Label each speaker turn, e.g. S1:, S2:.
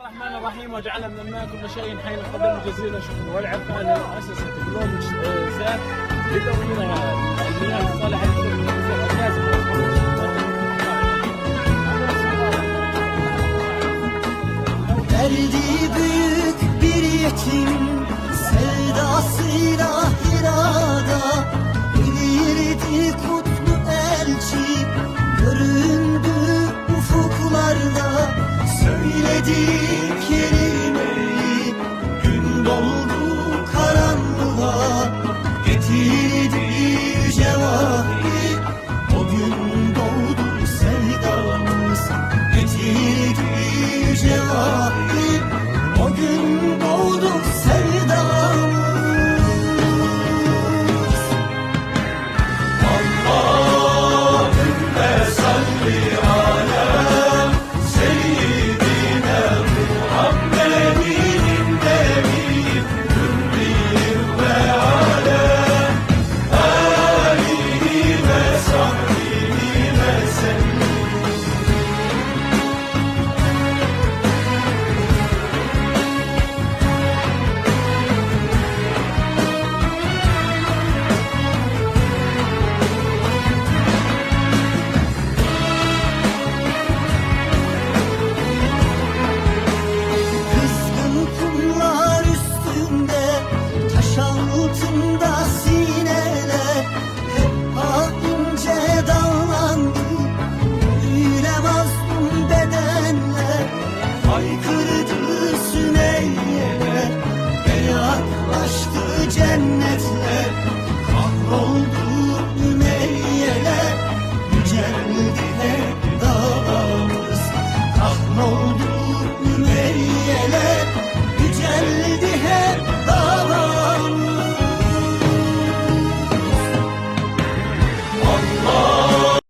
S1: الرحمن الرحيم وجعلنا من الماء شيء حي القدم جزيلا شكرا. والعرفان لمؤسسة بلوم سات لتوفير المياه الناس
S2: Derdi büyük bir Dedik yerime gün doldu karanlığa getir. Haykırdı Süleyman.